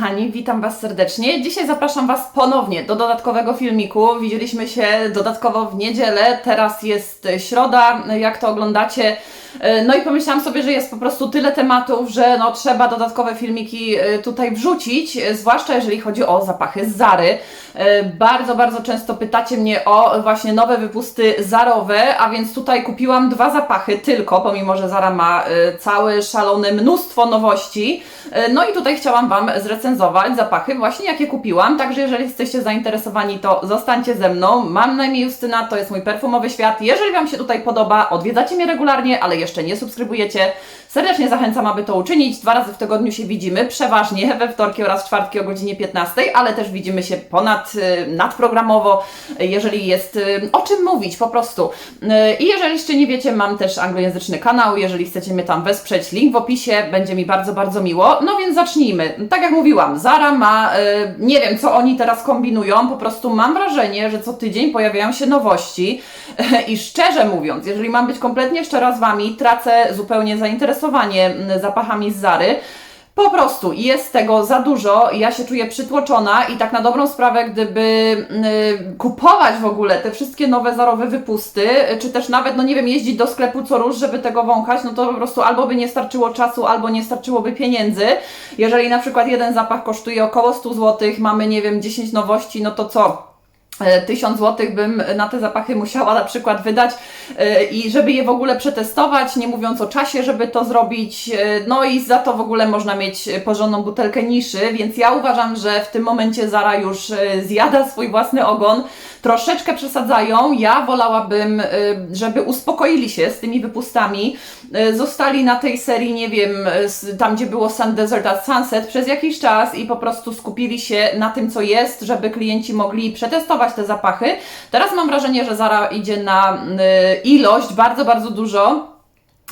kochani, witam Was serdecznie. Dzisiaj zapraszam Was ponownie do dodatkowego filmiku. Widzieliśmy się dodatkowo w niedzielę, teraz jest środa, jak to oglądacie. No i pomyślałam sobie, że jest po prostu tyle tematów, że no, trzeba dodatkowe filmiki e, tutaj wrzucić, e, zwłaszcza jeżeli chodzi o zapachy z Zary. E, Bardzo, bardzo często pytacie mnie o właśnie nowe wypusty zarowe, a więc tutaj kupiłam dwa zapachy tylko, pomimo że Zara ma e, całe szalone mnóstwo nowości. E, No i tutaj chciałam Wam zrecenzować zapachy właśnie jakie kupiłam, także jeżeli jesteście zainteresowani to zostańcie ze mną. Mam na imię Justyna, to jest mój perfumowy świat. Jeżeli Wam się tutaj podoba, odwiedzacie mnie regularnie, ale jeszcze nie subskrybujecie, serdecznie zachęcam, aby to uczynić. Dwa razy w tygodniu się widzimy, przeważnie we wtorki oraz czwartki o godzinie 15, ale też widzimy się ponad, y, nadprogramowo, jeżeli jest y, o czym mówić po prostu. Y, I jeżeli jeszcze nie wiecie, mam też anglojęzyczny kanał, jeżeli chcecie mnie tam wesprzeć, link w opisie, będzie mi bardzo, bardzo miło. No więc zacznijmy. Tak jak mówiłam, Zara ma, y, nie wiem co oni teraz kombinują, po prostu mam wrażenie, że co tydzień pojawiają się nowości i szczerze mówiąc, jeżeli mam być kompletnie szczera z Wami, tracę zupełnie zainteresowanie mm, zapachami z Zary. Po prostu jest tego za dużo, ja się czuję przytłoczona i tak na dobrą sprawę, gdyby y, kupować w ogóle te wszystkie nowe zarowe wypusty, y, czy też nawet, no nie wiem, jeździć do sklepu co róż, żeby tego wąchać, no to po prostu albo by nie starczyło czasu, albo nie starczyłoby pieniędzy. Jeżeli na przykład jeden zapach kosztuje około 100 zł, mamy, nie wiem, 10 nowości, no to co? E, 1000 zł bym na te zapachy musiała na przykład wydać e, i żeby je w ogóle przetestować, nie mówiąc o czasie, żeby to zrobić, e, no i za to w ogóle można mieć porządną butelkę niszy, więc ja uważam, że w tym momencie Zara już e, zjada swój własny ogon, troszeczkę przesadzają, ja wolałabym, e, żeby uspokoili się z tymi wypustami, e, zostali na tej serii, nie wiem, tam gdzie było Sun Desert at Sunset przez jakiś czas i po prostu skupili się na tym, co jest, żeby klienci mogli przetestować te zapachy. Teraz mam wrażenie, że Zara idzie na y, ilość bardzo, bardzo dużo.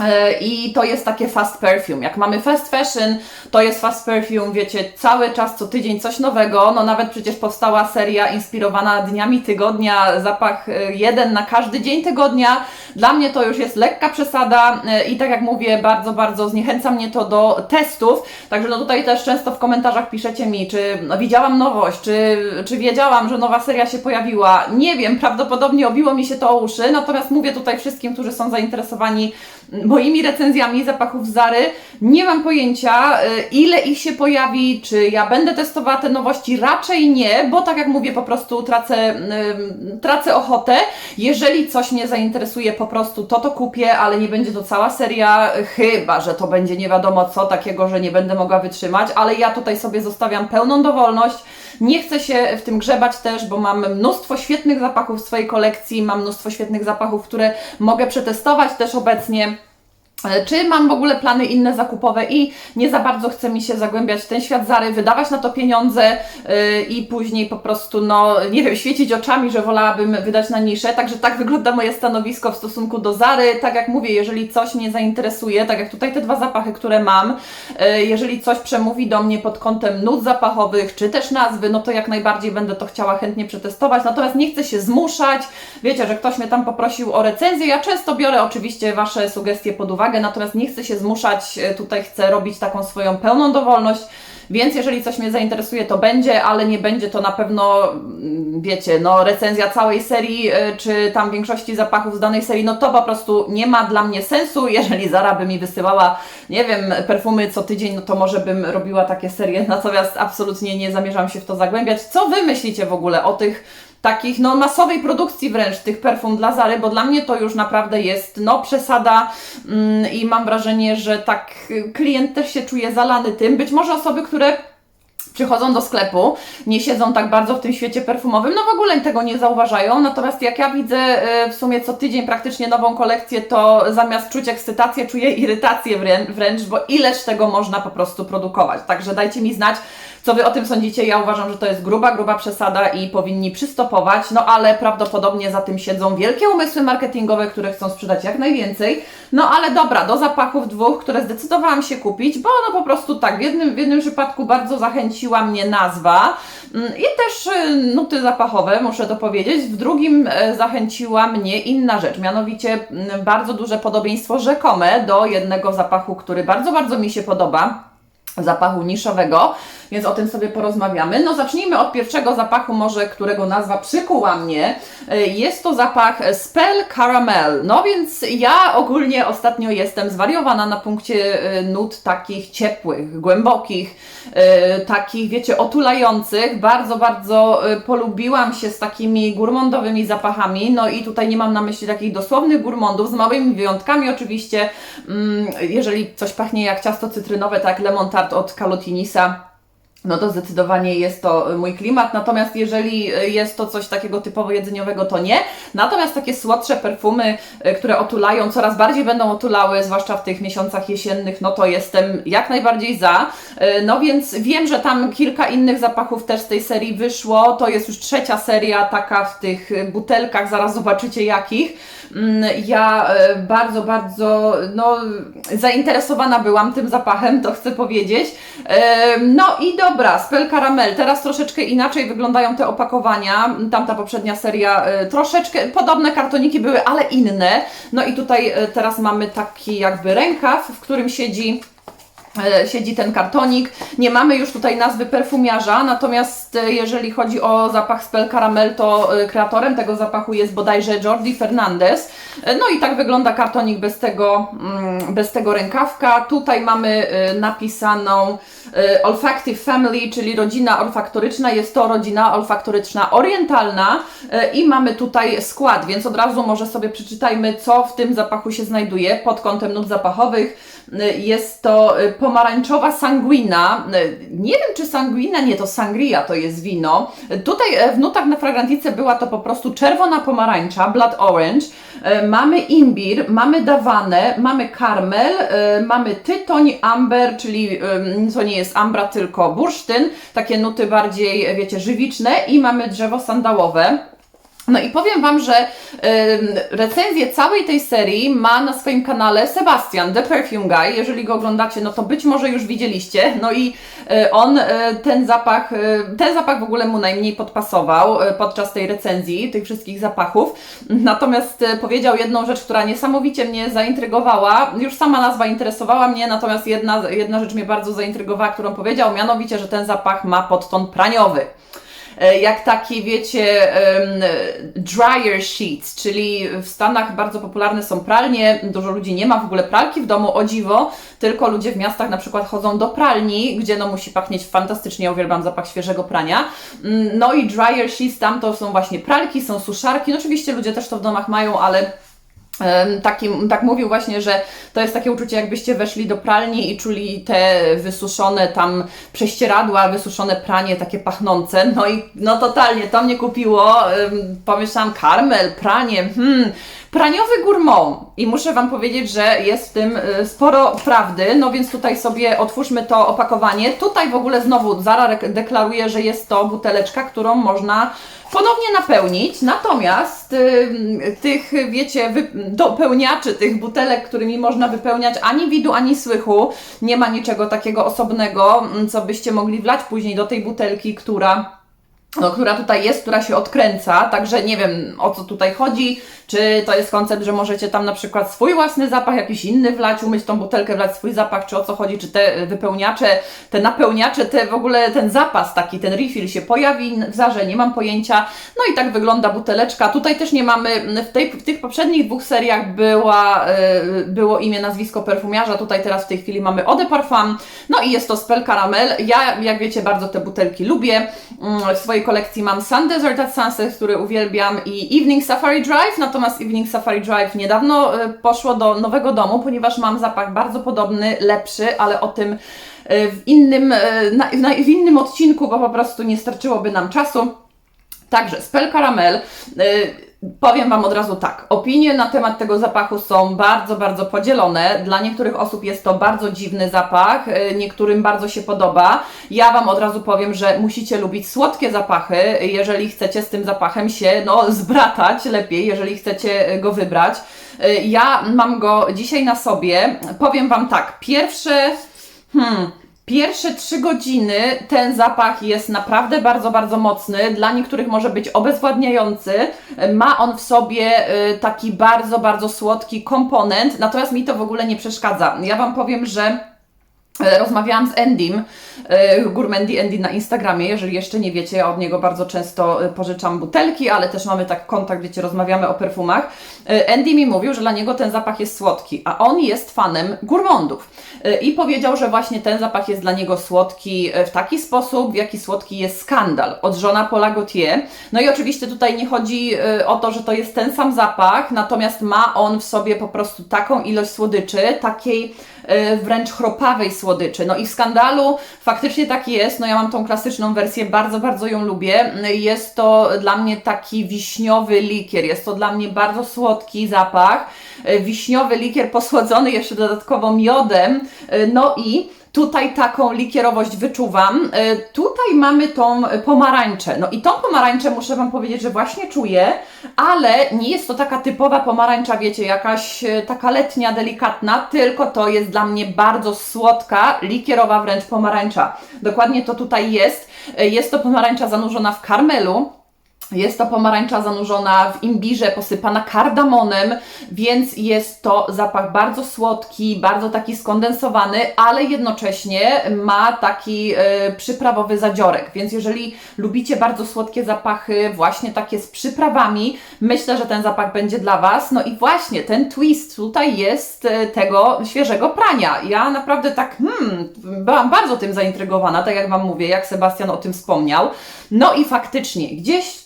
E, I to jest takie fast perfume. Jak mamy fast fashion, to jest fast perfume, wiecie, cały czas, co tydzień coś nowego. No nawet przecież powstała seria inspirowana dniami tygodnia, zapach e, jeden na każdy dzień tygodnia. Dla mnie to już jest lekka przesada e, i tak jak mówię, bardzo, bardzo zniechęca mnie to do testów. Także no tutaj też często w komentarzach piszecie mi, czy no, widziałam nowość, czy, czy wiedziałam, że nowa seria się pojawiła. Nie wiem, prawdopodobnie obiło mi się to o uszy, natomiast mówię tutaj wszystkim, którzy są zainteresowani moimi recenzjami zapachów Zary. Nie mam pojęcia, y, ile ich się pojawi, czy ja będę testowała te nowości. Raczej nie, bo tak jak mówię, po prostu tracę, ym, tracę ochotę. Jeżeli coś mnie zainteresuje, po prostu to to kupię, ale nie będzie to cała seria, chyba że to będzie nie wiadomo co takiego, że nie będę mogła wytrzymać, ale ja tutaj sobie zostawiam pełną dowolność. Nie chcę się w tym grzebać też, bo mam mnóstwo świetnych zapachów w swojej kolekcji, mam mnóstwo świetnych zapachów, które mogę przetestować też obecnie. E, Czy mam w ogóle plany inne zakupowe i nie za bardzo chce mi się zagłębiać w ten świat Zary, wydawać na to pieniądze yy, i później po prostu, no nie wiem, świecić oczami, że wolałabym wydać na niszę. Także tak wygląda moje stanowisko w stosunku do Zary. Tak jak mówię, jeżeli coś mnie zainteresuje, tak jak tutaj te dwa zapachy, które mam, yy, jeżeli coś przemówi do mnie pod kątem nut zapachowych, czy też nazwy, no to jak najbardziej będę to chciała chętnie przetestować. Natomiast nie chcę się zmuszać. Wiecie, że ktoś mnie tam poprosił o recenzję. Ja często biorę oczywiście Wasze sugestie pod uwagę natomiast nie chcę się zmuszać, e, tutaj chcę robić taką swoją pełną dowolność, więc jeżeli coś mnie zainteresuje, to będzie, ale nie będzie to na pewno, mm, wiecie, no recenzja całej serii, e, czy tam większości zapachów z danej serii, no to po prostu nie ma dla mnie sensu, jeżeli Zara by mi wysyłała, nie wiem, perfumy co tydzień, no to może bym robiła takie serie, natomiast absolutnie nie zamierzam się w to zagłębiać. Co Wy myślicie w ogóle o tych takich no masowej produkcji wręcz tych perfum dla Zary, bo dla mnie to już naprawdę jest no przesada mm, i mam wrażenie, że tak y, klient też się czuje zalany tym. Być może osoby, które przychodzą do sklepu, nie siedzą tak bardzo w tym świecie perfumowym, no w ogóle tego nie zauważają. Natomiast jak ja widzę y, w sumie co tydzień praktycznie nową kolekcję, to zamiast czuć ekscytację, czuję irytację wrę- wręcz, bo ileż tego można po prostu produkować. Także dajcie mi znać, co Wy o tym sądzicie. Ja uważam, że to jest gruba, gruba przesada i powinni przystopować, no ale prawdopodobnie za tym siedzą wielkie umysły marketingowe, które chcą sprzedać jak najwięcej. No ale dobra, do zapachów dwóch, które zdecydowałam się kupić, bo no po prostu tak, w jednym, w jednym przypadku bardzo zachęciła mnie nazwa mm, i też y, nuty zapachowe, muszę to powiedzieć. W drugim e, zachęciła mnie inna rzecz, mianowicie mm, bardzo duże podobieństwo rzekome do jednego zapachu, który bardzo, bardzo mi się podoba. Zapachu niszowego, więc o tym sobie porozmawiamy. No zacznijmy od pierwszego zapachu, może którego nazwa przykuła mnie. E, Jest to zapach Spell Caramel. No więc ja ogólnie ostatnio jestem zwariowana na punkcie e, nut takich ciepłych, głębokich, e, takich wiecie, otulających. Bardzo, bardzo polubiłam się z takimi gurmondowymi zapachami. No i tutaj nie mam na myśli takich dosłownych gurmondów, z małymi wyjątkami oczywiście. Mm, Jeżeli coś pachnie jak ciasto cytrynowe, tak lemon tart od Calotinisa, no to zdecydowanie jest to mój klimat, natomiast jeżeli jest to coś takiego typowo jedzeniowego, to nie. Natomiast takie słodsze perfumy, y, które otulają, coraz bardziej będą otulały, zwłaszcza w tych miesiącach jesiennych, no to jestem jak najbardziej za. Y, No więc wiem, że tam kilka innych zapachów też z tej serii wyszło. To jest już trzecia seria taka w tych butelkach, zaraz zobaczycie jakich. Mm, Ja y, bardzo, bardzo no, zainteresowana byłam tym zapachem, to chcę powiedzieć. No i dobra, Spell Caramel. Teraz troszeczkę inaczej wyglądają te opakowania. Tamta poprzednia seria e, troszeczkę podobne kartoniki były, ale inne. No i tutaj e, teraz mamy taki jakby rękaw, w którym siedzi siedzi ten kartonik. Nie mamy już tutaj nazwy perfumiarza, natomiast e, jeżeli chodzi o zapach Spell Caramel, to e, kreatorem tego zapachu jest bodajże Jordi Fernandez. E, No i tak wygląda kartonik bez tego, mm, bez tego rękawka. Tutaj mamy e, napisaną e, Olfactive Family, czyli rodzina olfaktoryczna. Jest to rodzina olfaktoryczna orientalna e, i mamy tutaj skład, więc od razu może sobie przeczytajmy, co w tym zapachu się znajduje pod kątem nut zapachowych. E, Jest to e, pomarańczowa sanguina. E, Nie wiem, czy sanguina, nie, to sangria to jest wino. Tutaj e, w nutach na fragrantice była to po prostu czerwona pomarańcza, blood orange. Mamy imbir, mamy dawanę, mamy karmel, mamy tytoń, amber, czyli to nie jest ambra, tylko bursztyn. Takie nuty bardziej, wiecie, żywiczne i mamy drzewo sandałowe. No i powiem Wam, że recenzję całej tej serii ma na swoim kanale Sebastian, The Perfume Guy. Jeżeli go oglądacie, no to być może już widzieliście. No i y, on y, ten zapach, y, ten zapach w ogóle mu najmniej podpasował podczas tej recenzji tych wszystkich zapachów. Natomiast powiedział jedną rzecz, która niesamowicie mnie zaintrygowała. Już sama nazwa interesowała mnie, natomiast jedna, jedna rzecz mnie bardzo zaintrygowała, którą powiedział, mianowicie, że ten zapach ma podton praniowy e, jak taki, wiecie, dryer sheets, czyli w Stanach bardzo popularne są pralnie, dużo ludzi nie ma w ogóle pralki w domu, o dziwo, tylko ludzie w miastach na przykład chodzą do pralni, gdzie no musi pachnieć fantastycznie, ja uwielbiam zapach świeżego prania. Mm, No i dryer sheets, tam to są właśnie pralki, są suszarki, no oczywiście ludzie też to w domach mają, ale Em, Takim, tak mówił właśnie, że to jest takie uczucie, jakbyście weszli do pralni i czuli te wysuszone tam prześcieradła, wysuszone pranie, takie pachnące. No i no totalnie, to mnie kupiło. Pomyślałam, karmel, pranie, hmm, praniowy gourmand. I muszę Wam powiedzieć, że jest w tym y, sporo prawdy. No więc tutaj sobie otwórzmy to opakowanie. Tutaj w ogóle znowu Zara deklaruje, że jest to buteleczka, którą można ponownie napełnić. Natomiast y, tych, wiecie, dopełniaczy tych butelek, którymi można wypełniać ani widu, ani słychu, nie ma niczego takiego osobnego, mm, co byście mogli wlać później do tej butelki, która no, która tutaj jest, która się odkręca, także nie wiem o co tutaj chodzi, czy to jest koncept, że możecie tam na przykład swój własny zapach, jakiś inny wlać, umyć tą butelkę, wlać swój zapach, czy o co chodzi, czy te wypełniacze, te napełniacze, te w ogóle ten zapas taki, ten refill się pojawi w zarze, nie mam pojęcia, no i tak wygląda buteleczka, tutaj też nie mamy, w, tej, w tych poprzednich dwóch seriach była, y, było imię, nazwisko perfumiarza, tutaj teraz w tej chwili mamy Eau de Parfum, no i jest to Spell Caramel, ja jak wiecie bardzo te butelki lubię, Mm, w swojej kolekcji mam Sun Desert at Sunset, który uwielbiam i Evening Safari Drive, natomiast Evening Safari Drive niedawno y, poszło do nowego domu, ponieważ mam zapach bardzo podobny, lepszy, ale o tym y, w innym, na, na, w innym odcinku, bo po prostu nie starczyłoby nam czasu. Także Spell Caramel. Powiem Wam od razu tak. Opinie na temat tego zapachu są bardzo, bardzo podzielone. Dla niektórych osób jest to bardzo dziwny zapach, y, niektórym bardzo się podoba. Ja Wam od razu powiem, że musicie lubić słodkie zapachy, jeżeli chcecie z tym zapachem się no, zbratać lepiej, jeżeli chcecie y, go wybrać. Y, Ja mam go dzisiaj na sobie. Powiem Wam tak. Pierwsze. Hmm, Pierwsze trzy godziny ten zapach jest naprawdę bardzo, bardzo mocny. Dla niektórych może być obezwładniający. Ma on w sobie y, taki bardzo, bardzo słodki komponent, natomiast mi to w ogóle nie przeszkadza. Ja Wam powiem, że Rozmawiałam z Endym, e, Gourmandy Andy na Instagramie, jeżeli jeszcze nie wiecie, ja od niego bardzo często e, pożyczam butelki, ale też mamy tak kontakt, wiecie, rozmawiamy o perfumach. E, Andy mi mówił, że dla niego ten zapach jest słodki, a on jest fanem gourmandów. E, I powiedział, że właśnie ten zapach jest dla niego słodki w taki sposób, w jaki słodki jest skandal od żona Paula Gaultier. No i oczywiście tutaj nie chodzi o to, że to jest ten sam zapach, natomiast ma on w sobie po prostu taką ilość słodyczy, takiej wręcz chropawej słodyczy. No i w skandalu faktycznie tak jest. No ja mam tą klasyczną wersję, bardzo, bardzo ją lubię. Jest to dla mnie taki wiśniowy likier. Jest to dla mnie bardzo słodki zapach. E, Wiśniowy likier posłodzony jeszcze dodatkowo miodem. E, No i Tutaj taką likierowość wyczuwam. E, Tutaj mamy tą pomarańczę. No i tą pomarańczę muszę Wam powiedzieć, że właśnie czuję, ale nie jest to taka typowa pomarańcza, wiecie, jakaś e, taka letnia, delikatna, tylko to jest dla mnie bardzo słodka, likierowa wręcz pomarańcza. Dokładnie to tutaj jest. E, Jest to pomarańcza zanurzona w karmelu. Jest to pomarańcza zanurzona w imbirze, posypana kardamonem, więc jest to zapach bardzo słodki, bardzo taki skondensowany, ale jednocześnie ma taki e, przyprawowy zadziorek. Więc jeżeli lubicie bardzo słodkie zapachy, właśnie takie z przyprawami, myślę, że ten zapach będzie dla Was. No i właśnie ten twist tutaj jest e, tego świeżego prania. Ja naprawdę tak, hmm, byłam bardzo tym zaintrygowana, tak jak Wam mówię, jak Sebastian o tym wspomniał. No i faktycznie, gdzieś w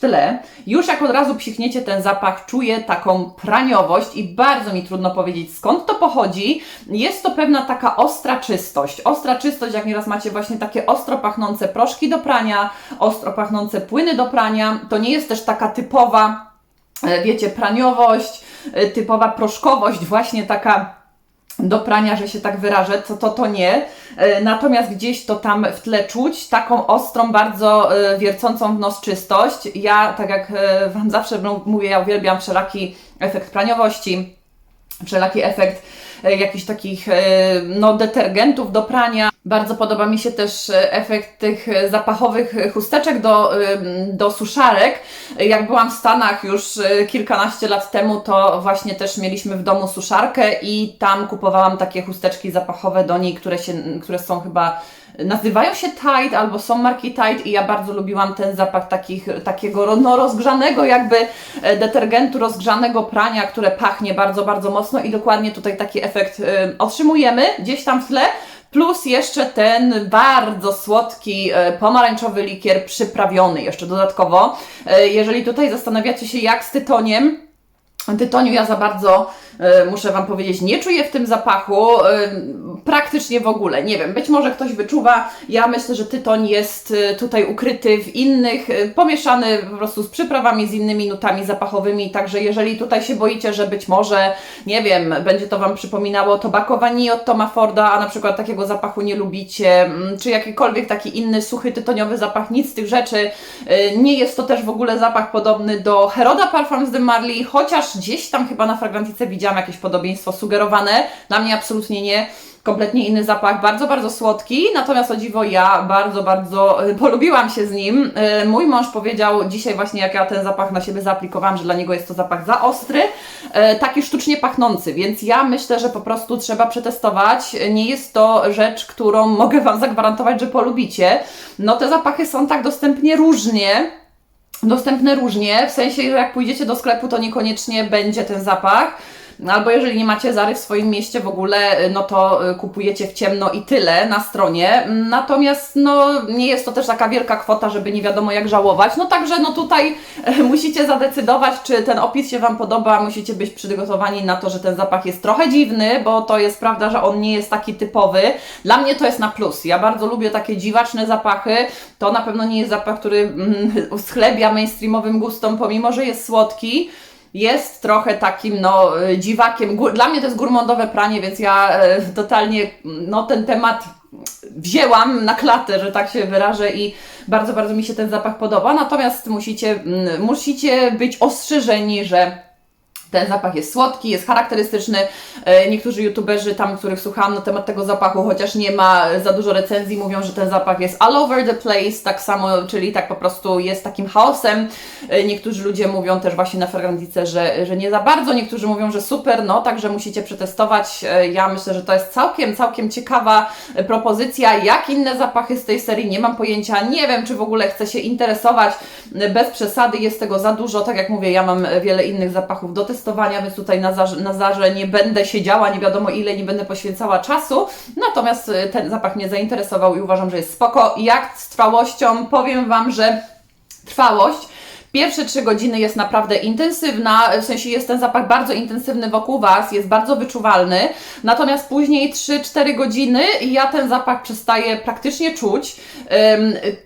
już jak od razu psichniecie ten zapach, czuję taką praniowość i bardzo mi trudno powiedzieć skąd to pochodzi. Jest to pewna taka ostra czystość. Ostra czystość, jak nieraz macie właśnie takie ostro pachnące proszki do prania, ostro pachnące płyny do prania. To nie jest też taka typowa, e, wiecie, praniowość, e, typowa proszkowość, właśnie taka do prania, że się tak wyrażę, to to, to nie. E, Natomiast gdzieś to tam w tle czuć, taką ostrą, bardzo e, wiercącą w nos czystość. Ja, tak jak e, Wam zawsze mówię, ja uwielbiam wszelaki efekt praniowości, wszelaki efekt jakichś takich e, no, detergentów do prania. Bardzo podoba mi się też e, efekt tych e, zapachowych chusteczek do, e, do suszarek. E, Jak byłam w Stanach już e, kilkanaście lat temu, to właśnie też mieliśmy w domu suszarkę i tam kupowałam takie chusteczki zapachowe do niej, które, się, które są chyba nazywają się Tide albo są marki Tide i ja bardzo lubiłam ten zapach takich, takiego no, rozgrzanego jakby e, detergentu, rozgrzanego prania, które pachnie bardzo, bardzo mocno i dokładnie tutaj taki efekt e, otrzymujemy gdzieś tam w tle. Plus jeszcze ten bardzo słodki e, pomarańczowy likier przyprawiony jeszcze dodatkowo. Jeżeli tutaj zastanawiacie się jak z tytoniem, Tytoniu ja za bardzo, muszę Wam powiedzieć, nie czuję w tym zapachu, e, praktycznie w ogóle, nie wiem, być może ktoś wyczuwa, ja myślę, że tytoń jest e, tutaj ukryty w innych, e, pomieszany po prostu z przyprawami, z innymi nutami zapachowymi, także jeżeli tutaj się boicie, że być może, nie wiem, będzie to Wam przypominało tobacco vanille od Toma Forda, a na przykład takiego zapachu nie lubicie, mm, czy jakikolwiek taki inny suchy tytoniowy zapach, nic z tych rzeczy, e, nie jest to też w ogóle zapach podobny do Heroda Parfums de Marley, chociaż gdzieś tam chyba na fragrantice widziałam jakieś podobieństwo sugerowane. Dla mnie absolutnie nie. Kompletnie inny zapach, bardzo, bardzo słodki, natomiast o dziwo ja bardzo, bardzo e, polubiłam się z nim. E, Mój mąż powiedział dzisiaj właśnie, jak ja ten zapach na siebie zaaplikowałam, że dla niego jest to zapach za ostry, e, taki sztucznie pachnący, więc ja myślę, że po prostu trzeba przetestować. Nie jest to rzecz, którą mogę Wam zagwarantować, że polubicie. No te zapachy są tak dostępnie różnie, dostępne różnie, w sensie, że jak pójdziecie do sklepu, to niekoniecznie będzie ten zapach. Albo jeżeli nie macie Zary w swoim mieście w ogóle, no to y, kupujecie w ciemno i tyle na stronie. Natomiast no, nie jest to też taka wielka kwota, żeby nie wiadomo jak żałować. No także no tutaj musicie zadecydować, czy ten opis się Wam podoba. Musicie być przygotowani na to, że ten zapach jest trochę dziwny, bo to jest prawda, że on nie jest taki typowy. Dla mnie to jest na plus. Ja bardzo lubię takie dziwaczne zapachy. To na pewno nie jest zapach, który mm, schlebia mainstreamowym gustom, pomimo że jest słodki jest trochę takim no, y, dziwakiem. Dla mnie to jest gurmandowe pranie, więc ja e, totalnie no, ten temat wzięłam na klatę, że tak się wyrażę i bardzo, bardzo mi się ten zapach podoba. Natomiast musicie, mm, musicie być ostrzeżeni, że Ten zapach jest słodki, jest charakterystyczny. E, Niektórzy youtuberzy tam, których słuchałam na temat tego zapachu, chociaż nie ma za dużo recenzji, mówią, że ten zapach jest all over the place, tak samo, czyli tak po prostu jest takim chaosem. E, Niektórzy ludzie mówią też właśnie na Fragrantice, że, że nie za bardzo, niektórzy mówią, że super, no także musicie przetestować. E, Ja myślę, że to jest całkiem, całkiem ciekawa propozycja. Jak inne zapachy z tej serii, nie mam pojęcia, nie wiem, czy w ogóle chcę się interesować. Bez przesady jest tego za dużo, tak jak mówię, ja mam wiele innych zapachów do testowania, więc tutaj na, zarze, na zarze nie będę siedziała, nie wiadomo ile, nie będę poświęcała czasu. Natomiast e, ten zapach mnie zainteresował i uważam, że jest spoko. Jak z trwałością, powiem Wam, że trwałość Pierwsze trzy godziny jest naprawdę intensywna, w sensie jest ten zapach bardzo intensywny wokół Was, jest bardzo wyczuwalny, natomiast później 3-4 godziny ja ten zapach przestaję praktycznie czuć.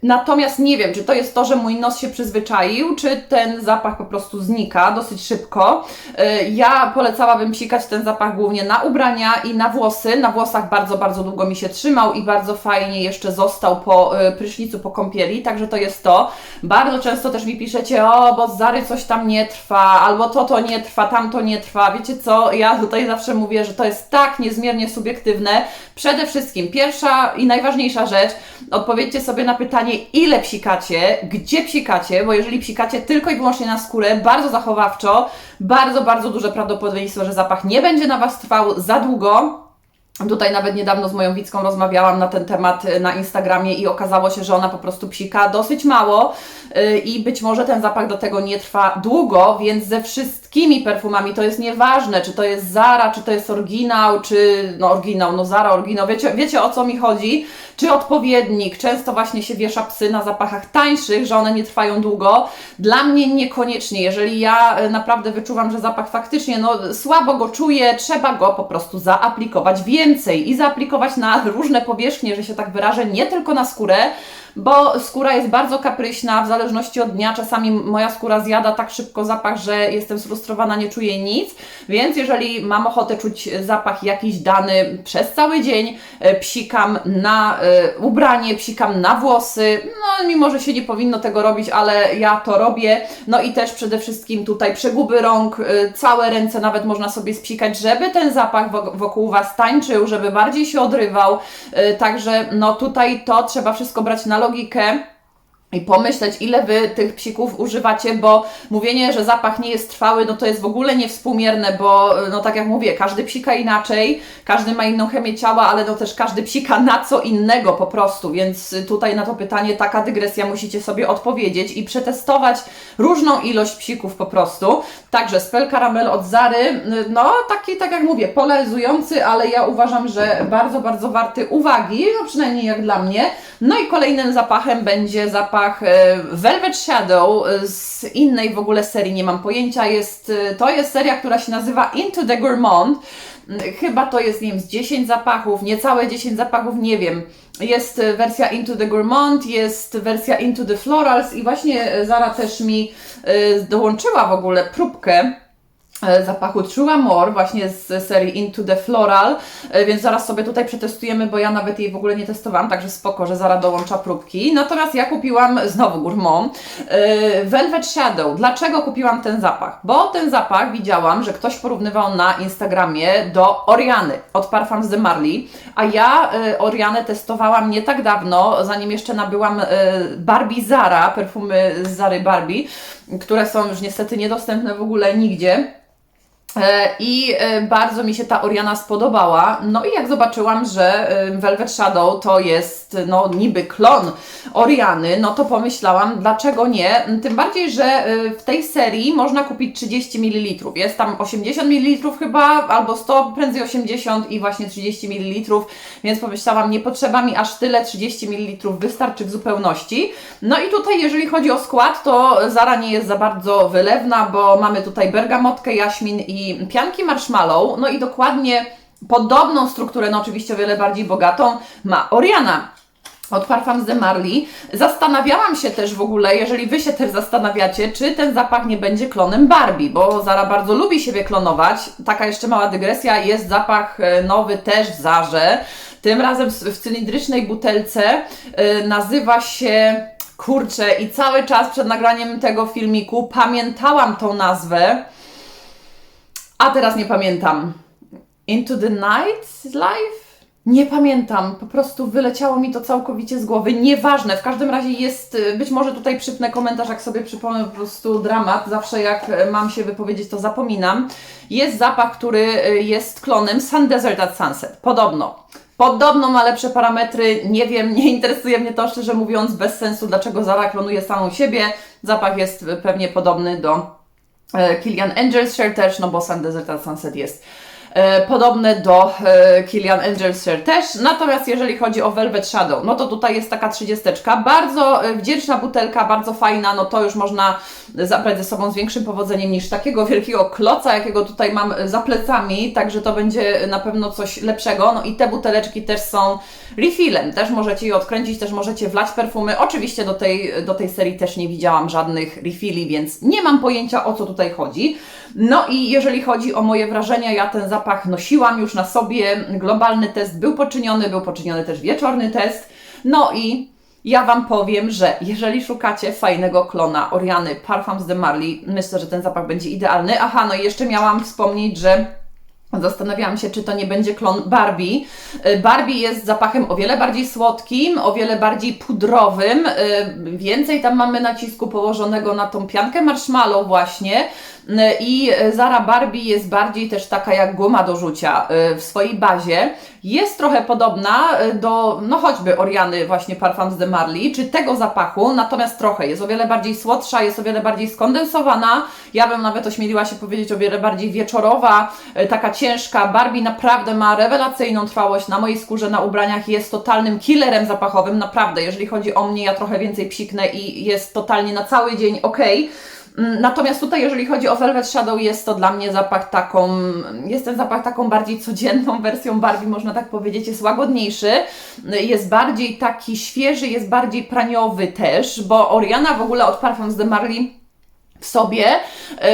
Natomiast nie wiem, czy to jest to, że mój nos się przyzwyczaił, czy ten zapach po prostu znika dosyć szybko. Y, ja polecałabym psikać ten zapach głównie na ubrania i na włosy. Na włosach bardzo, bardzo długo mi się trzymał i bardzo fajnie jeszcze został po y, prysznicu, po kąpieli, także to jest to. Bardzo często też mi piszecie, o, bo Zary coś tam nie trwa, albo to to nie trwa, tamto nie trwa. Wiecie co, ja tutaj zawsze mówię, że to jest tak niezmiernie subiektywne. Przede wszystkim pierwsza i najważniejsza rzecz, odpowiedzcie sobie na pytanie, ile psikacie, gdzie psikacie, bo jeżeli psikacie tylko i wyłącznie na skórę, bardzo zachowawczo, bardzo, bardzo duże prawdopodobieństwo, że zapach nie będzie na Was trwał za długo. Tutaj nawet niedawno z moją Wicką rozmawiałam na ten temat y, na Instagramie i okazało się, że ona po prostu psika dosyć mało y, i być może ten zapach do tego nie trwa długo, więc ze wszystkimi perfumami to jest nieważne, czy to jest Zara, czy to jest oryginał, czy no oryginał, no Zara, oryginał, wiecie, wiecie o co mi chodzi, czy odpowiednik, często właśnie się wiesza psy na zapachach tańszych, że one nie trwają długo, dla mnie niekoniecznie, jeżeli ja y, naprawdę wyczuwam, że zapach faktycznie, no słabo go czuję, trzeba go po prostu zaaplikować więcej i zaaplikować na różne powierzchnie, że się tak wyrażę, nie tylko na skórę, bo skóra jest bardzo kapryśna w zależności od dnia. Czasami moja skóra zjada tak szybko zapach, że jestem sfrustrowana, nie czuję nic. Więc jeżeli mam ochotę czuć zapach jakiś dany przez cały dzień, e, psikam na e, ubranie, psikam na włosy. No, mimo że się nie powinno tego robić, ale ja to robię. No i też przede wszystkim tutaj przeguby rąk, e, całe ręce nawet można sobie spsikać, żeby ten zapach wok- wokół Was tańczył, żeby bardziej się odrywał. Także no tutaj to trzeba wszystko brać na logikę i pomyśleć, ile wy tych psików używacie, bo mówienie, że zapach nie jest trwały, no to jest w ogóle niewspółmierne, bo no tak jak mówię, każdy psika inaczej, każdy ma inną chemię ciała, ale no też każdy psika na co innego po prostu, więc tutaj na to pytanie taka dygresja musicie sobie odpowiedzieć i przetestować różną ilość psików po prostu. Także spell caramel od Zary, no taki, tak jak mówię, polaryzujący, ale ja uważam, że bardzo, bardzo warty uwagi, no przynajmniej jak dla mnie. No i kolejnym zapachem będzie zapach e, Velvet Shadow e, z innej w ogóle serii, nie mam pojęcia. Jest, e, to jest seria, która się nazywa Into the Gourmand. Mm, Chyba to jest, nie wiem, z 10 zapachów, niecałe 10 zapachów, nie wiem. Jest wersja Into the Gourmand, jest wersja Into the Florals i właśnie Zara też mi dołączyła w ogóle próbkę zapachu True Amore właśnie z serii Into the Floral, e, więc zaraz sobie tutaj przetestujemy, bo ja nawet jej w ogóle nie testowałam, także spoko, że Zara dołącza próbki. Natomiast ja kupiłam znowu Gourmand e, Velvet Shadow. Dlaczego kupiłam ten zapach? Bo ten zapach widziałam, że ktoś porównywał na Instagramie do Oriany od Parfums de Marly, a ja e, Orianę testowałam nie tak dawno, zanim jeszcze nabyłam e, Barbie Zara, perfumy z Zary Barbie, które są już niestety niedostępne w ogóle nigdzie. E, I e, bardzo mi się ta Oriana spodobała. No i jak zobaczyłam, że e, Velvet Shadow to jest no niby klon Oriany, no to pomyślałam, dlaczego nie? Tym bardziej, że w tej serii można kupić 30 ml. Jest tam 80 ml chyba, albo 100, prędzej 80 i właśnie 30 ml, więc pomyślałam, nie potrzeba mi aż tyle, 30 ml wystarczy w zupełności. No i tutaj, jeżeli chodzi o skład, to Zara nie jest za bardzo wylewna, bo mamy tutaj bergamotkę, jaśmin i pianki marshmallow, no i dokładnie podobną strukturę, no oczywiście o wiele bardziej bogatą, ma Oriana od Parfums de Marly. Zastanawiałam się też w ogóle, jeżeli Wy się też zastanawiacie, czy ten zapach nie będzie klonem Barbie, bo Zara bardzo lubi siebie klonować. Taka jeszcze mała dygresja, jest zapach e, nowy też w Zarze, tym razem w cylindrycznej butelce, e, nazywa się... Kurczę, i cały czas przed nagraniem tego filmiku pamiętałam tą nazwę. A teraz nie pamiętam. Into the Night Life? Nie pamiętam, po prostu wyleciało mi to całkowicie z głowy. Nieważne, w każdym razie jest, y, być może tutaj przypnę komentarz, jak sobie przypomnę po prostu dramat. Zawsze jak y, mam się wypowiedzieć, to zapominam. Jest zapach, który y, jest klonem Sun Desert at Sunset. Podobno. Podobno ma lepsze parametry, nie wiem, nie interesuje mnie to szczerze mówiąc, bez sensu, dlaczego Zara klonuje samą siebie. Zapach jest pewnie podobny do e, Kilian Angelsshire też, no bo Sun Desert at Sunset jest podobne do e, Kilian Angelsshire też. Natomiast jeżeli chodzi o Velvet Shadow, no to tutaj jest taka trzydziesteczka, bardzo e, wdzięczna butelka, bardzo fajna, no to już można zabrać ze sobą z większym powodzeniem niż takiego wielkiego kloca, jakiego tutaj mam za plecami, także to będzie na pewno coś lepszego. No i te buteleczki też są refillem, też możecie je odkręcić, też możecie wlać perfumy. Oczywiście do tej, do tej serii też nie widziałam żadnych refilli, więc nie mam pojęcia o co tutaj chodzi. No i jeżeli chodzi o moje wrażenia, ja ten zapach nosiłam już na sobie. Globalny test był poczyniony, był poczyniony też wieczorny test. No i ja Wam powiem, że jeżeli szukacie fajnego klona Oriany Parfums de Marley, myślę, że ten zapach będzie idealny. Aha, no i jeszcze miałam wspomnieć, że Zastanawiałam się, czy to nie będzie klon Barbie. Y, Barbie jest zapachem o wiele bardziej słodkim, o wiele bardziej pudrowym. y, Więcej tam mamy nacisku położonego na tą piankę marshmallow właśnie. Y, I Zara Barbie jest bardziej też taka jak guma do rzucia y, w swojej bazie. Jest trochę podobna y, do, no choćby Oriany właśnie Parfums de Marley, czy tego zapachu, natomiast trochę. Jest o wiele bardziej słodsza, jest o wiele bardziej skondensowana. Ja bym nawet ośmieliła się powiedzieć o wiele bardziej wieczorowa, y, taka ciężka. Barbie naprawdę ma rewelacyjną trwałość na mojej skórze, na ubraniach. Jest totalnym killerem zapachowym, naprawdę. Jeżeli chodzi o mnie, ja trochę więcej psiknę i jest totalnie na cały dzień ok. Natomiast tutaj, jeżeli chodzi o Velvet Shadow, jest to dla mnie zapach taką, jest ten zapach taką bardziej codzienną wersją Barbie, można tak powiedzieć, jest łagodniejszy, jest bardziej taki świeży, jest bardziej praniowy też, bo Oriana w ogóle od Parfums de Marley w sobie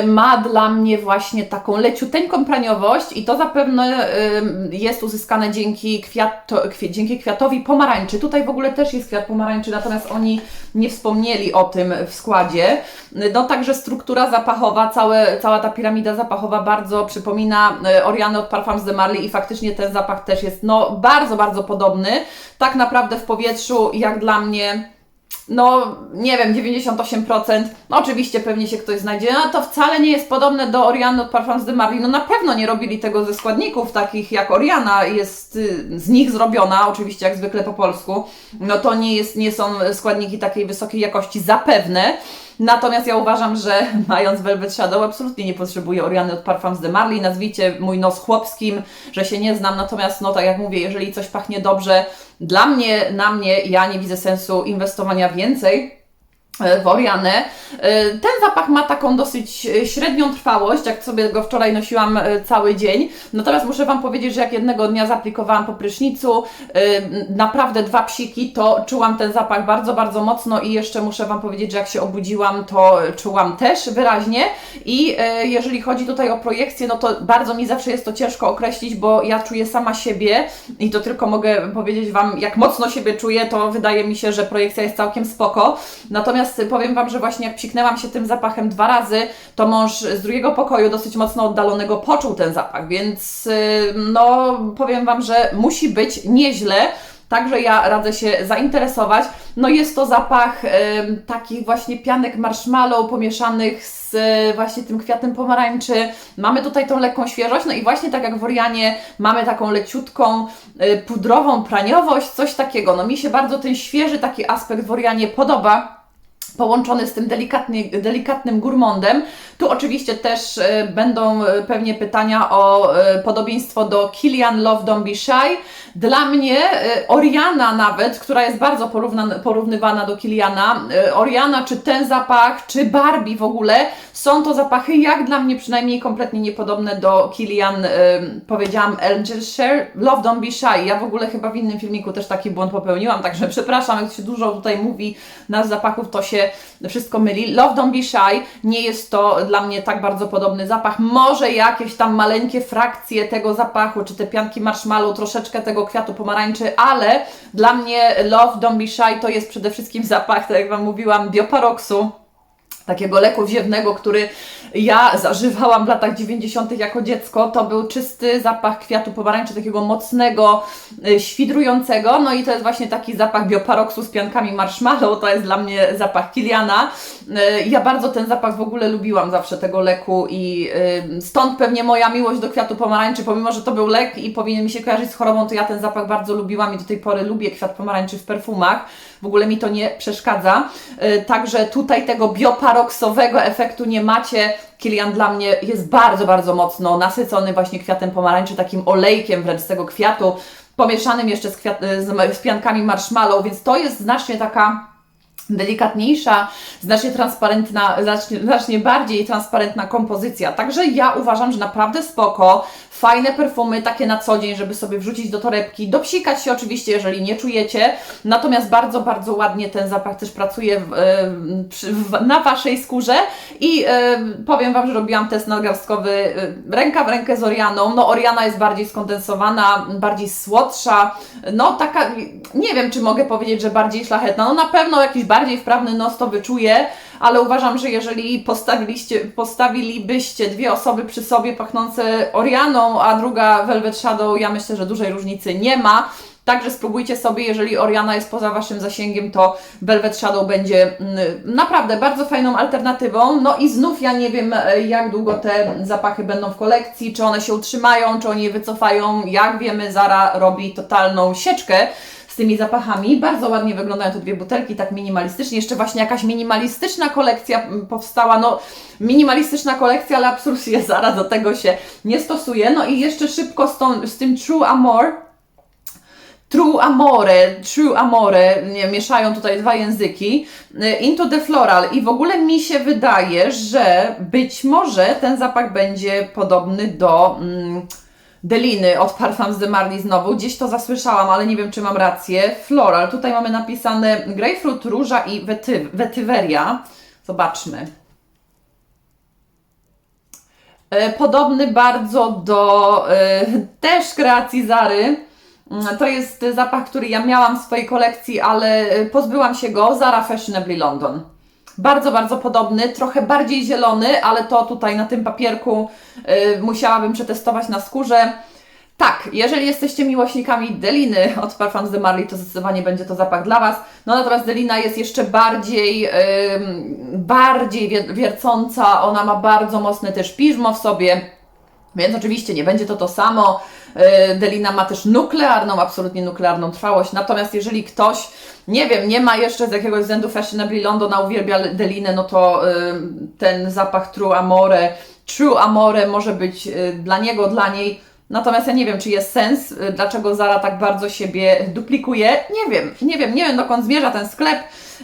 y, ma dla mnie właśnie taką leciuteńką praniowość i to zapewne y, jest uzyskane dzięki, kwiato, dzięki kwiatowi pomarańczy. Tutaj w ogóle też jest kwiat pomarańczy, natomiast oni nie wspomnieli o tym w składzie. No także struktura zapachowa, całe, cała ta piramida zapachowa bardzo przypomina y, Orianę od Parfums de Marley i faktycznie ten zapach też jest no bardzo, bardzo podobny. Tak naprawdę w powietrzu jak dla mnie no nie wiem, 98%, no oczywiście pewnie się ktoś znajdzie, no to wcale nie jest podobne do Oriany od Parfums de Marley, no na pewno nie robili tego ze składników takich jak Oriana. Jest y, z nich zrobiona, oczywiście jak zwykle po polsku, no to nie, jest, nie są składniki takiej wysokiej jakości zapewne, Natomiast ja uważam, że mając Velvet Shadow absolutnie nie potrzebuję Oriany od Parfums de Marley. Nazwijcie mój nos chłopskim, że się nie znam. Natomiast, no tak jak mówię, jeżeli coś pachnie dobrze, dla mnie, na mnie, ja nie widzę sensu inwestowania więcej e, w Orianę. E, Ten zapach ma taką dosyć e, średnią trwałość, jak sobie go wczoraj nosiłam cały dzień. Natomiast muszę Wam powiedzieć, że jak jednego dnia zaplikowałam po prysznicu, naprawdę dwa psiki, to czułam ten zapach bardzo, bardzo mocno i jeszcze muszę Wam powiedzieć, że jak się obudziłam, to czułam też wyraźnie. I jeżeli chodzi tutaj o projekcję, no to bardzo mi zawsze jest to ciężko określić, bo ja czuję sama siebie i to tylko mogę powiedzieć Wam, jak mocno siebie czuję, to wydaje mi się, że projekcja jest całkiem spoko. Natomiast y, powiem Wam, że właśnie jak psiknęłam się tym zapachem dwa razy, to mąż z drugiego pokoju, dosyć mocno oddalonego, poczuł ten zapach, więc y, no powiem Wam, że musi być nieźle. Także ja radzę się zainteresować. No jest to zapach em, takich właśnie pianek marshmallow pomieszanych z e, właśnie tym kwiatem pomarańczy. Mamy tutaj tą lekką świeżość, no i właśnie tak jak w Orianie mamy taką leciutką, e, pudrową praniowość, coś takiego. No mi się bardzo ten świeży taki aspekt w Orianie podoba połączony z tym delikatnym gourmandem. Tu oczywiście też e, będą e, pewnie pytania o e, podobieństwo do Kilian Love Don't Be Shy. Dla mnie Oriana nawet, która jest bardzo porównywana do Kiliana, Oriana czy ten zapach, czy Barbie w ogóle, są to zapachy jak dla mnie przynajmniej kompletnie niepodobne do Kilian, powiedziałam Angelsshire, Love Don't Be Shy. Ja w ogóle chyba w innym filmiku też taki błąd popełniłam, także przepraszam, jak się dużo tutaj mówi nazw zapachów, to się wszystko myli. Love Don't Be Shy nie jest to dla mnie tak bardzo podobny zapach. Może jakieś tam maleńkie frakcje tego zapachu, czy te pianki marshmallow, troszeczkę tego kwiatu pomarańczy, ale dla mnie Love Don't Be Shy to jest przede wszystkim zapach, tak jak Wam mówiłam, bioparoksu takiego leku wziewnego, który ja zażywałam w latach 90. jako dziecko, to był czysty zapach kwiatu pomarańczy, takiego mocnego, y, świdrującego. No i to jest właśnie taki zapach bioparoksu z piankami marshmallow, to jest dla mnie zapach Kiliana. Y, Ja bardzo ten zapach w ogóle lubiłam zawsze tego leku i y, stąd pewnie moja miłość do kwiatu pomarańczy, pomimo, że to był lek i powinien mi się kojarzyć z chorobą, to ja ten zapach bardzo lubiłam i do tej pory lubię kwiat pomarańczy w perfumach. W ogóle mi to nie przeszkadza. Także tutaj tego bioparoksowego efektu nie macie. Kilian dla mnie jest bardzo, bardzo mocno nasycony właśnie kwiatem pomarańczy, takim olejkiem wręcz z tego kwiatu, pomieszanym jeszcze z, kwiat, z, z piankami marshmallow, więc to jest znacznie taka delikatniejsza, znacznie transparentna, znacznie, znacznie bardziej transparentna kompozycja. Także ja uważam, że naprawdę spoko, fajne perfumy, takie na co dzień, żeby sobie wrzucić do torebki, dopsikać się oczywiście, jeżeli nie czujecie, natomiast bardzo, bardzo ładnie ten zapach też pracuje w, przy, w, na Waszej skórze. I em, powiem Wam, że robiłam test nadgarstkowy em, ręka w rękę z Orianą. No Oriana jest bardziej skondensowana, bardziej słodsza, no taka, nie wiem, czy mogę powiedzieć, że bardziej szlachetna, no na pewno jakiś bardziej wprawny nos to wyczuje, ale uważam, że jeżeli postawiliście, postawilibyście dwie osoby przy sobie pachnące Orianą, a druga Velvet Shadow, ja myślę, że dużej różnicy nie ma. Także spróbujcie sobie, jeżeli Oriana jest poza Waszym zasięgiem, to Velvet Shadow będzie mm, naprawdę bardzo fajną alternatywą. No i znów ja nie wiem, e, jak długo te zapachy będą w kolekcji, czy one się utrzymają, czy oni je wycofają. Jak wiemy, Zara robi totalną sieczkę z tymi zapachami. Bardzo ładnie wyglądają te dwie butelki, tak minimalistycznie. Jeszcze właśnie jakaś minimalistyczna kolekcja powstała. No, minimalistyczna kolekcja, ale absolutnie Zara do tego się nie stosuje. No i jeszcze szybko z, tą, z tym True Amor. True Amore, True Amore, nie, mieszają tutaj dwa języki, y, Into the Floral i w ogóle mi się wydaje, że być może ten zapach będzie podobny do mm, Deliny od Parfums de Marly znowu, gdzieś to zasłyszałam, ale nie wiem czy mam rację. Floral, tutaj mamy napisane grapefruit, róża i wety, wetyweria. Zobaczmy. E, Podobny bardzo do e, też kreacji Zary. Mm, To jest zapach, który ja miałam w swojej kolekcji, ale e, pozbyłam się go. Zara Fashionably London. Bardzo, bardzo podobny, trochę bardziej zielony, ale to tutaj na tym papierku y, musiałabym przetestować na skórze. Tak, jeżeli jesteście miłośnikami Deliny od Parfums de Marly, to zdecydowanie będzie to zapach dla Was. No natomiast Delina jest jeszcze bardziej, bardziej wier- wiercąca, ona ma bardzo mocne też piżmo w sobie. Więc oczywiście nie będzie to to samo. Yy, Delina ma też nuklearną, absolutnie nuklearną trwałość. Natomiast jeżeli ktoś, nie wiem, nie ma jeszcze z jakiegoś względu Fashionably London, a uwielbia Delinę, no to yy, ten zapach True Amore, True Amore może być yy, dla niego, dla niej. Natomiast ja nie wiem, czy jest sens, dlaczego Zara tak bardzo siebie duplikuje. Nie wiem, nie wiem, nie wiem dokąd zmierza ten sklep.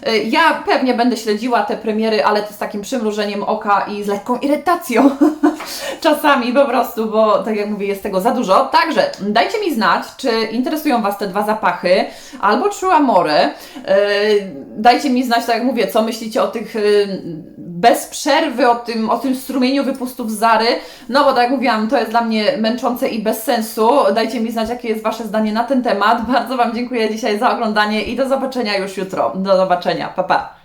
Y, Ja pewnie będę śledziła te premiery, ale to z takim przymrużeniem oka i z lekką irytacją czasami po prostu, bo tak jak mówię, jest tego za dużo. Także dajcie mi znać, czy interesują Was te dwa zapachy, albo True Amore. Dajcie mi znać, tak jak mówię, co myślicie o tych y, bez przerwy, o tym, o tym strumieniu wypustów Zary. No bo tak jak mówiłam, to jest dla mnie męczące i bez sensu. Dajcie mi znać, jakie jest Wasze zdanie na ten temat. Bardzo Wam dziękuję dzisiaj za oglądanie i do zobaczenia już jutro. Do zobaczenia. Tania，拜拜。